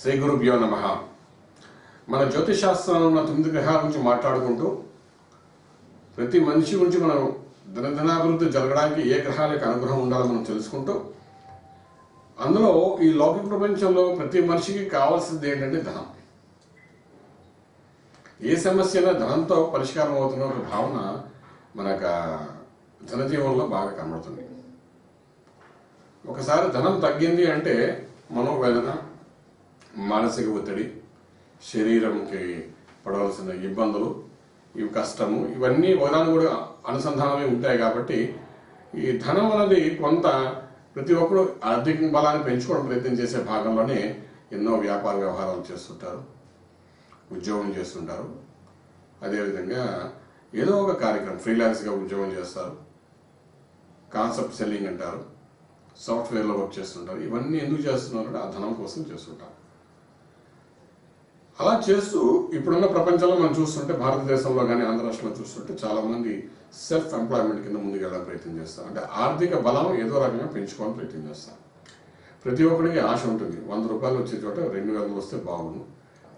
శ్రీ గురుభ్యో నమ. మన జ్యోతిశాస్త్రంలో ఉన్న తొమ్మిది గ్రహాల గురించి మాట్లాడుకుంటూ ప్రతి మనిషి గురించి మనం దినదినాభివృద్ధి జరగడానికి ఏ గ్రహాల యొక్క అనుగ్రహం ఉండాలో మనం తెలుసుకుంటూ అందులో ఈ లౌకిక ప్రపంచంలో ప్రతి మనిషికి కావాల్సింది ఏంటంటే ధనం. ఏ సమస్య అయినా ధనంతో పరిష్కారం అవుతున్న ఒక భావన మన ధనజీవనంలో జనజీవనంలో బాగా కనబడుతుంది. ఒకసారి ధనం తగ్గింది అంటే మనోవేదన మానసిక ఒత్తిడి శరీరంకి పడవలసిన ఇబ్బందులు ఇవి కష్టము ఇవన్నీ ఒకదాని కూడా అనుసంధానమై ఉంటాయి కాబట్టి ఈ ధనం అనేది కొంత ప్రతి ఒక్కరు ఆర్థిక బలాన్ని పెంచుకోవడం ప్రయత్నం చేసే భాగంలోనే ఎన్నో వ్యాపార వ్యవహారాలు చేస్తుంటారు ఉద్యోగం చేస్తుంటారు. అదేవిధంగా ఏదో ఒక కార్యక్రమం ఫ్రీలాన్స్గా ఉద్యోగం చేస్తారు. కాన్సెప్ట్ సెల్లింగ్ అంటారు సాఫ్ట్వేర్లో వర్క్ చేస్తుంటారు. ఇవన్నీ ఎందుకు చేస్తున్నారు అంటే ఆ ధనం కోసం చేస్తుంటారు. అలా చేస్తూ ఇప్పుడున్న ప్రపంచంలో మనం చూస్తుంటే భారతదేశంలో కానీ ఆంధ్ర రాష్ట్రంలో చూస్తుంటే చాలా మంది సెల్ఫ్ ఎంప్లాయ్మెంట్ కింద ముందుకెళ్ళడం ప్రయత్నం చేస్తారు. అంటే ఆర్థిక బలం ఏదో రకంగా పెంచుకోవాలని ప్రయత్నం చేస్తారు. ప్రతి ఒక్కరికి ఆశ ఉంటుంది. వంద రూపాయలు వచ్చే చోట రెండు వేలు వస్తే బాగుండు.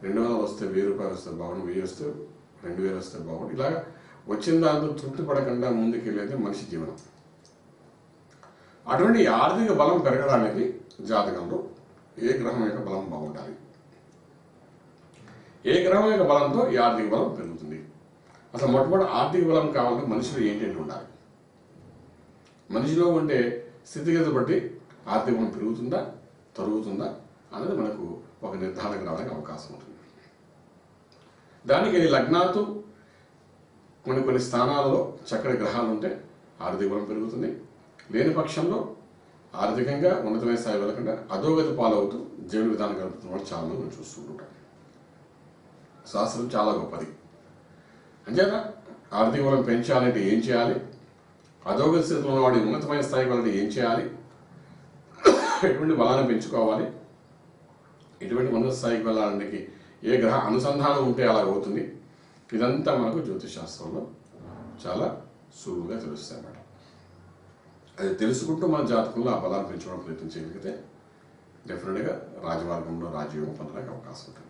రెండు వేలు వస్తే వెయ్యి రూపాయలు వస్తే బాగుండు. వెయ్యి వస్తే రెండు వేలు వస్తే బాగుండు. ఇలాగ వచ్చిన దాంతో తృప్తి పడకుండా ముందుకెళ్ళేది మనిషి జీవనం. అటువంటి ఆర్థిక బలం పెరగడానికి జాతకంలో ఏ గ్రహం యొక్క బలం బాగుండాలి? ఏ గ్రహం యొక్క బలంతో ఈ ఆర్థిక బలం పెరుగుతుంది? అసలు మొట్టమొదటి ఆర్థిక బలం కావాలంటే మనిషిలో ఏంటంటే ఉండాలి. మనిషిలో ఉండే స్థితిగత బట్టి ఆర్థిక బలం పెరుగుతుందా తరుగుతుందా అనేది మనకు ఒక నిర్ధారణకు రావడానికి అవకాశం ఉంటుంది. దానికి లగ్నాలతో కొన్ని కొన్ని స్థానాలలో చక్కటి గ్రహాలు ఉంటే ఆర్థిక బలం పెరుగుతుంది. లేని పక్షంలో ఆర్థికంగా ఉన్నతమైన స్థాయి వెళ్ళకుండా అధోగతి పాలవుతూ జీవన విధానం గడుపుతున్న వాళ్ళు చాలా మంది మనం చూస్తుంటాం శాస్త్రం చాలా గొప్పది. అంచేత ఆర్థిక బలం పెంచాలంటే ఏం చేయాలి? అధోగతి స్థితిలో ఉన్నవాడి ఉన్నతమైన స్థాయికి వాళ్ళంటే ఏం చేయాలి? ఎటువంటి బలాన్ని పెంచుకోవాలి? ఎటువంటి ఉన్నత స్థాయికి వెళ్ళడానికి ఏ గ్రహ అనుసంధానం ఉంటే అలా అవుతుంది? ఇదంతా మనకు జ్యోతిష్ శాస్త్రంలో చాలా సులువుగా తెలుస్తాయి అన్నమాట. అది తెలుసుకుంటూ మన జాతకంలో ఆ బలాన్ని పెంచుకోవడం ప్రయత్నం చేయగలిగితే డెఫినెట్గా రాజమార్గంలో రాజయోగం పొందడానికి అవకాశం ఉంటుంది.